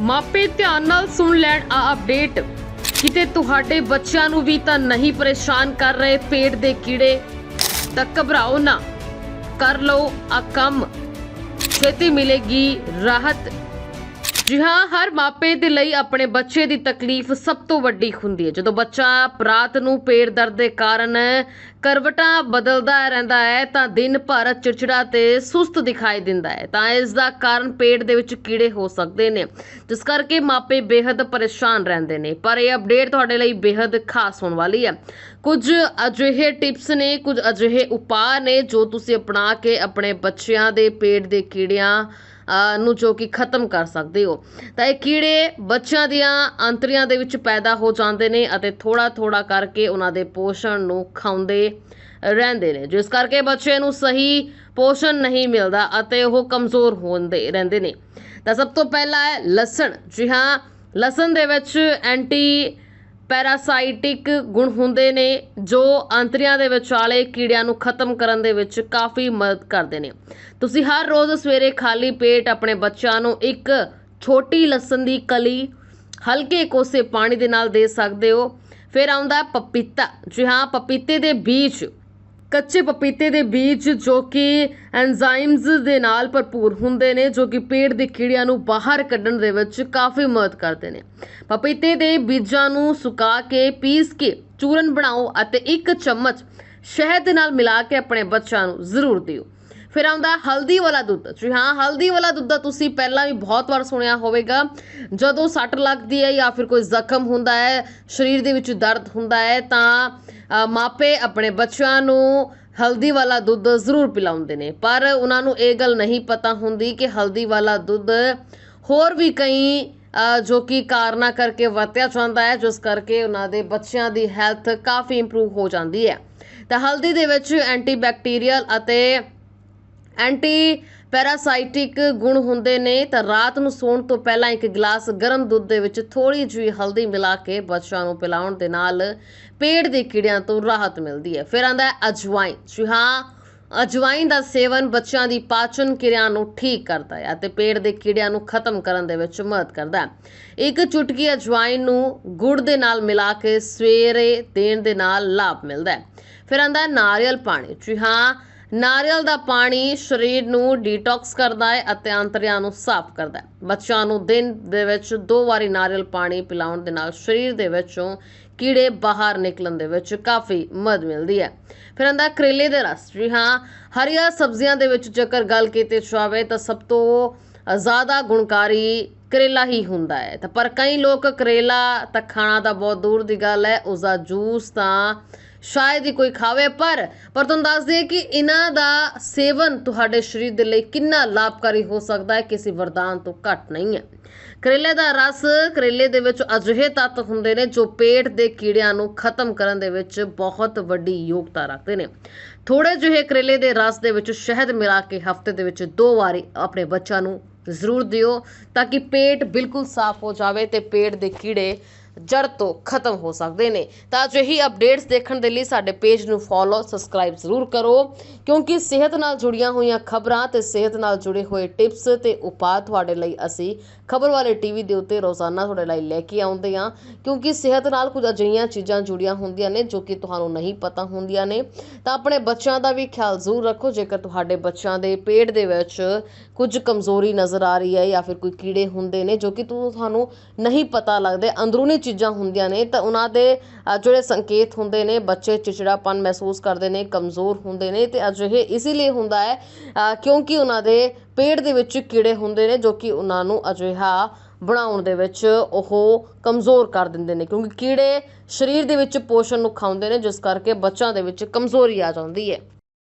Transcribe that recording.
ਮਾਪੇ ਧਿਆਨ ਨਾਲ ਸੁਣ ਲੈਣ ਆ ਅਪਡੇਟ। ਕਿਤੇ ਤੁਹਾਡੇ ਬੱਚਿਆਂ ਨੂੰ ਵੀ ਤਾਂ ਨਹੀਂ ਪਰੇਸ਼ਾਨ ਕਰ ਰਹੇ ਪੇਟ ਦੇ ਕੀੜੇ, ਤਾਂ ਘਬਰਾਓ ਨਾ। ਕਰ ਲਓ ਆ ਕੰਮ। ਛੇਤੀ ਮਿਲੇਗੀ ਰਾਹਤ। ਜੀ ਹਾਂ, ਹਰ ਮਾਪੇ ਦੇ ਲਈ ਆਪਣੇ ਬੱਚੇ ਦੀ ਤਕਲੀਫ ਸਭ ਤੋਂ ਵੱਡੀ ਹੁੰਦੀ ਹੈ। ਜਦੋਂ ਬੱਚਾ ਰਾਤ ਨੂੰ ਪੇਟ ਦਰਦ ਦੇ ਕਾਰਨ ਕਰਵਟਾਂ ਬਦਲਦਾ ਰਹਿੰਦਾ ਹੈ, ਤਾਂ ਦਿਨ ਭਰ ਚਿੜਚਿੜਾ ਤੇ ਸੁਸਤ ਦਿਖਾਈ ਦਿੰਦਾ ਹੈ। ਤਾਂ ਇਸ ਦਾ ਕਾਰਨ ਪੇਟ ਦੇ ਵਿੱਚ ਕੀੜੇ ਹੋ ਸਕਦੇ ਨੇ, ਜਿਸ ਕਰਕੇ ਮਾਪੇ ਬੇहद ਪਰੇਸ਼ਾਨ ਰਹਿੰਦੇ ਨੇ। ਪਰ ਇਹ ਅਪਡੇਟ ਤੁਹਾਡੇ ਲਈ ਬੇहद ਖਾਸ ਹੋਣ ਵਾਲੀ ਹੈ। ਕੁਝ ਅਜਿਹੇ ਟਿਪਸ ਨੇ, ਕੁਝ ਅਜਿਹੇ ਉਪਾਅ ਨੇ ਜੋ ਤੁਸੀਂ ਅਪਣਾ ਕੇ ਆਪਣੇ ਬੱਚਿਆਂ ਦੇ ਪੇਟ ਦੇ ਕੀੜਿਆਂ ਨੂੰ ਜੋ ਕਿ ਖਤਮ ਕਰ ਸਕਦੇ ਹੋ। ਤਾਂ ਇਹ ਕੀੜੇ ਬੱਚਿਆਂ ਦੀਆਂ ਅੰਤਰੀਆਂ ਦੇ ਵਿੱਚ ਪੈਦਾ ਹੋ ਜਾਂਦੇ ਨੇ ਅਤੇ ਥੋੜਾ ਥੋੜਾ ਕਰਕੇ ਉਹਨਾਂ ਦੇ ਪੋਸ਼ਣ ਨੂੰ ਖਾਉਂਦੇ ਰਹਿੰਦੇ ਨੇ। ਜਿਸ ਕਰਕੇ ਬੱਚੇ ਨੂੰ ਸਹੀ ਪੋਸ਼ਣ ਨਹੀਂ ਮਿਲਦਾ ਅਤੇ ਉਹ ਕਮਜ਼ੋਰ ਹੁੰਦੇ ਰਹਿੰਦੇ ਨੇ। ਤਾਂ ਸਭ ਤੋਂ ਪਹਿਲਾ ਹੈ ਲਸਣ। ਜੀ ਹਾਂ, ਲਸਣ ਦੇ ਵਿੱਚ ਐਂਟੀ ਪੈਰਾਸਾਈਟਿਕ ਗੁਣ ਹੁੰਦੇ ਨੇ, ਜੋ ਅੰਤਰੀਆਂ ਦੇ ਵਿਚਾਲੇ ਕੀੜਿਆਂ ਨੂੰ ਖਤਮ ਕਰਨ ਦੇ ਵਿੱਚ ਕਾਫੀ ਮਦਦ ਕਰਦੇ ਨੇ। ਤੁਸੀਂ ਹਰ ਰੋਜ਼ ਸਵੇਰੇ ਖਾਲੀ ਪੇਟ ਆਪਣੇ ਬੱਚਿਆਂ ਨੂੰ ਇੱਕ ਛੋਟੀ ਲਸਣ ਦੀ ਕਲੀ, ਹਲਕੇ ਕੋਸੇ ਪਾਣੀ ਦੇ ਨਾਲ ਦੇ ਸਕਦੇ ਹੋ। ਫਿਰ ਆਉਂਦਾ ਪਪੀਤਾ। ਜੀ ਹਾਂ, ਪਪੀਤੇ ਦੇ ਬੀਜ। ਕੱਚੇ ਪਪੀਤੇ ਦੇ ਬੀਜ ਜੋ ਕਿ ਐਂਜ਼ਾਈਮਸ ਦੇ ਨਾਲ ਭਰਪੂਰ ਹੁੰਦੇ ਨੇ, ਜੋ ਕਿ ਪੇਟ ਦੇ ਕੀੜਿਆਂ ਨੂੰ ਬਾਹਰ ਕੱਢਣ ਦੇ ਵਿੱਚ ਕਾਫੀ ਮਦਦ ਕਰਦੇ ਨੇ। ਪਪੀਤੇ ਦੇ ਬੀਜਾਂ ਨੂੰ ਸੁਕਾ ਕੇ, ਪੀਸ ਕੇ, ਚੂਰਨ ਬਣਾਓ ਅਤੇ ਇੱਕ ਚਮਚ ਸ਼ਹਿਦ ਨਾਲ ਮਿਲਾ ਕੇ ਆਪਣੇ ਬੱਚਿਆਂ ਨੂੰ ਜ਼ਰੂਰ ਦਿਓ। ਫਿਰ ਆਉਂਦਾ ਹਲਦੀ ਵਾਲਾ ਦੁੱਧ। ਜੀ ਹਾਂ, ਹਲਦੀ ਵਾਲਾ ਦੁੱਧ ਦਾ ਤੁਸੀਂ ਪਹਿਲਾਂ ਵੀ ਬਹੁਤ ਵਾਰ ਸੁਣਿਆ ਹੋਵੇਗਾ। ਜਦੋਂ ਸੱਟ ਲੱਗਦੀ ਹੈ ਜਾਂ ਫਿਰ ਕੋਈ ਜ਼ਖਮ ਹੁੰਦਾ ਹੈ, ਸਰੀਰ ਦੇ ਵਿੱਚ ਦਰਦ ਹੁੰਦਾ ਹੈ, ਤਾਂ ਮਾਪੇ ਆਪਣੇ ਬੱਚਿਆਂ ਨੂੰ ਹਲਦੀ ਵਾਲਾ ਦੁੱਧ ਜ਼ਰੂਰ ਪਿਲਾਉਂਦੇ ਨੇ। ਪਰ ਉਹਨਾਂ ਨੂੰ ਇਹ ਗੱਲ ਨਹੀਂ ਪਤਾ ਹੁੰਦੀ ਕਿ ਹਲਦੀ ਵਾਲਾ ਦੁੱਧ ਹੋਰ ਵੀ ਕਈ ਜੋ ਕਿ ਕਾਰਨਾਂ ਕਰਕੇ ਵਰਤਿਆ ਜਾਂਦਾ ਹੈ, ਜਿਸ ਕਰਕੇ ਉਹਨਾਂ ਦੇ ਬੱਚਿਆਂ ਦੀ ਹੈਲਥ ਕਾਫੀ ਇੰਪਰੂਵ ਹੋ ਜਾਂਦੀ ਹੈ। ਤਾਂ ਹਲਦੀ ਦੇ ਵਿੱਚ ਐਂਟੀਬੈਕਟੀਰੀਅਲ ਅਤੇ ਐਂਟੀ ਪੈਰਾਸਾਈਟਿਕ ਗੁਣ ਹੁੰਦੇ ਨੇ, ਤਾਂ ਰਾਤ ਨੂੰ ਸੌਣ ਤੋਂ ਪਹਿਲਾਂ ਇੱਕ ਗਲਾਸ ਗਰਮ ਦੁੱਧ ਦੇ ਵਿੱਚ ਥੋੜੀ ਜਿਹੀ ਹਲਦੀ ਮਿਲਾ ਕੇ ਬੱਚਿਆਂ ਨੂੰ ਪਿਲਾਉਣ ਦੇ ਨਾਲ ਪੇਟ ਦੇ ਕੀੜਿਆਂ ਤੋਂ ਰਾਹਤ ਮਿਲਦੀ ਹੈ। ਫਿਰ ਆਂਦਾ ਹੈ ਅਜਵਾਇਨ। ਜੀ ਹਾਂ, ਅਜਵਾਇਨ ਦਾ ਸੇਵਨ ਬੱਚਿਆਂ ਦੀ ਪਾਚਨ ਕਿਰਿਆ ਨੂੰ ਠੀਕ ਕਰਦਾ ਹੈ ਅਤੇ ਪੇਟ ਦੇ ਕੀੜਿਆਂ ਨੂੰ ਖਤਮ ਕਰਨ ਦੇ ਵਿੱਚ ਮਦਦ ਕਰਦਾ ਹੈ। ਇੱਕ ਚੁਟਕੀ ਅਜਵਾਇਨ ਨੂੰ ਗੁੜ ਦੇ ਨਾਲ ਮਿਲਾ ਕੇ ਸਵੇਰੇ ਦੇਣ ਦੇ ਨਾਲ ਲਾਭ ਮਿਲਦਾ ਹੈ। ਫਿਰ ਆਂਦਾ ਨਾਰੀਅਲ ਪਾਣੀ। ਜੀ ਹਾਂ ਨਾਰੀਅਲ ਦਾ ਪਾਣੀ ਸਰੀਰ ਨੂੰ ਡੀਟੌਕਸ ਕਰਦਾ ਹੈ ਅਤੇ ਅੰਤਰਿਆਂ ਨੂੰ ਸਾਫ਼ ਕਰਦਾ ਹੈ। ਬੱਚਿਆਂ ਨੂੰ ਦਿਨ ਦੇ ਵਿੱਚ ਦੋ ਵਾਰੀ ਨਾਰੀਅਲ ਪਾਣੀ ਪਿਲਾਉਣ ਦੇ ਨਾਲ ਸਰੀਰ ਦੇ ਵਿੱਚੋਂ ਕੀੜੇ ਬਾਹਰ ਨਿਕਲਣ ਦੇ ਵਿੱਚ ਕਾਫੀ ਮਦਦ ਮਿਲਦੀ ਹੈ। ਫਿਰ ਆਂਦਾ ਕਰੇਲੇ ਦੇ ਰਸ। ਜੀ ਹਾਂ, ਹਰੀਆਂ ਸਬਜ਼ੀਆਂ ਦੇ ਵਿੱਚ ਜੇਕਰ ਗੱਲ ਕੀਤੀ ਜਾਵੇ ਤਾਂ ਸਭ ਤੋਂ ਜ਼ਿਆਦਾ ਗੁਣਕਾਰੀ ਕਰੇਲਾ ਹੀ ਹੁੰਦਾ ਹੈ। ਤਾਂ ਪਰ ਕਈ ਲੋਕ ਕਰੇਲਾ ਤਾਂ ਖਾਣਾ ਤਾਂ ਬਹੁਤ ਦੂਰ ਦੀ ਗੱਲ ਹੈ ਉਸ ਦਾ ਜੂਸ ਤਾਂ ਸ਼ਾਇਦ ਹੀ ਕੋਈ ਖਾਵੇ, ਪਰ ਪਰ ਤੁਹਾਨੂੰ ਦੱਸ ਦਈਏ ਕਿ ਇਹਨਾਂ ਦਾ ਸੇਵਨ ਤੁਹਾਡੇ ਸਰੀਰ ਦੇ ਲਈ ਕਿੰਨਾ ਲਾਭਕਾਰੀ ਹੋ ਸਕਦਾ ਹੈ, ਕਿਸੇ ਵਰਦਾਨ ਤੋਂ ਘੱਟ ਨਹੀਂ ਹੈ। ਕਰੇਲੇ ਦਾ ਰਸ ਕਰੇਲੇ ਦੇ ਵਿੱਚ ਅਜਿਹੇ ਤੱਤ ਹੁੰਦੇ ਨੇ ਜੋ ਪੇਟ ਦੇ ਕੀੜਿਆਂ ਨੂੰ ਖਤਮ ਕਰਨ ਦੇ ਵਿੱਚ ਬਹੁਤ ਵੱਡੀ ਯੋਗਤਾ ਰੱਖਦੇ ਨੇ। ਥੋੜੇ ਜਿਹੇ ਕਰੇਲੇ ਦੇ ਰਸ ਦੇ ਵਿੱਚ ਸ਼ਹਿਦ ਮਿਲਾ ਕੇ ਹਫ਼ਤੇ ਦੇ ਵਿੱਚ ਦੋ ਵਾਰੀ ਆਪਣੇ ਬੱਚਿਆਂ ਨੂੰ ਜ਼ਰੂਰ ਦਿਓ ਤਾਂ ਕਿ ਪੇਟ ਬਿਲਕੁਲ ਸਾਫ਼ ਹੋ ਜਾਵੇ ਤੇ ਪੇਟ ਦੇ ਕੀੜੇ ਜੜ ਤੋਂ ਖਤਮ ਹੋ ਸਕਦੇ ਨੇ। ਤਾਂ ਅਜਿਹੀ ਅਪਡੇਟਸ ਦੇਖਣ ਦੇ ਲਈ ਸਾਡੇ ਪੇਜ ਨੂੰ ਫੋਲੋ ਸਬਸਕ੍ਰਾਈਬ ਜ਼ਰੂਰ ਕਰੋ। ਕਿਉਂਕਿ ਸਿਹਤ ਨਾਲ ਜੁੜੀਆਂ ਹੋਈਆਂ ਖਬਰਾਂ ਤੇ ਸਿਹਤ ਨਾਲ ਜੁੜੇ ਹੋਏ ਟਿਪਸ ਤੇ ਉਪਾਅ ਤੁਹਾਡੇ ਲਈ ਅਸੀਂ ਖਬਰ ਵਾਲੇ ਟੀਵੀ ਦੇ ਉੱਤੇ ਰੋਜ਼ਾਨਾ ਤੁਹਾਡੇ ਲਈ ਲੈ ਕੇ ਆਉਂਦੇ ਹਾਂ। ਕਿਉਂਕਿ ਸਿਹਤ ਨਾਲ ਕੁਝ ਅਜਿਹੀਆਂ ਚੀਜ਼ਾਂ ਜੁੜੀਆਂ ਹੁੰਦੀਆਂ ਨੇ ਜੋ ਕਿ ਤੁਹਾਨੂੰ ਨਹੀਂ ਪਤਾ ਹੁੰਦੀਆਂ ਨੇ। ਤਾਂ ਆਪਣੇ ਬੱਚਿਆਂ ਦਾ ਵੀ ਖਿਆਲ ਜ਼ਰੂਰ ਰੱਖੋ। ਜੇਕਰ ਤੁਹਾਡੇ ਬੱਚਿਆਂ ਦੇ ਪੇਟ ਦੇ ਵਿੱਚ ਕੁਝ ਕਮਜ਼ੋਰੀ ਨਜ਼ਰ ਆ ਰਹੀ ਹੈ ਜਾਂ ਫਿਰ ਕੋਈ ਕੀੜੇ ਹੁੰਦੇ ਨੇ ਜੋ ਕਿ ਤੁਹਾਨੂੰ ਨਹੀਂ ਪਤਾ ਲੱਗਦੇ, ਅੰਦਰੂਨੀ ਚੀਜ਼ਾਂ ਹੁੰਦੀਆਂ ਨੇ ਤਾਂ ਉਹਨਾਂ ਦੇ ਜਿਹੜੇ ਸੰਕੇਤ ਹੁੰਦੇ ਨੇ, ਬੱਚੇ ਚਿਚੜਾਪਨ ਮਹਿਸੂਸ ਕਰਦੇ ਨੇ, ਕਮਜ਼ੋਰ ਹੁੰਦੇ ਨੇ ਤੇ ਅਜਿਹੇ ਇਸੇ ਲਈ ਹੁੰਦਾ ਹੈ ਕਿਉਂਕਿ ਉਹਨਾਂ ਦੇ ਪੇਟ ਦੇ ਵਿੱਚ ਕੀੜੇ ਹੁੰਦੇ ਨੇ ਜੋ ਕਿ ਉਹਨਾਂ ਨੂੰ ਅਜਿਹਾ ਬਣਾਉਣ ਦੇ ਵਿੱਚ ਉਹ ਕਮਜ਼ੋਰ ਕਰ ਦਿੰਦੇ ਨੇ, ਕਿਉਂਕਿ ਕੀੜੇ ਸਰੀਰ ਦੇ ਵਿੱਚ ਪੋਸ਼ਣ ਨੂੰ ਖਾਉਂਦੇ ਨੇ, ਜਿਸ ਕਰਕੇ ਬੱਚਿਆਂ ਦੇ ਵਿੱਚ ਕਮਜ਼ੋਰੀ ਆ ਜਾਂਦੀ ਹੈ।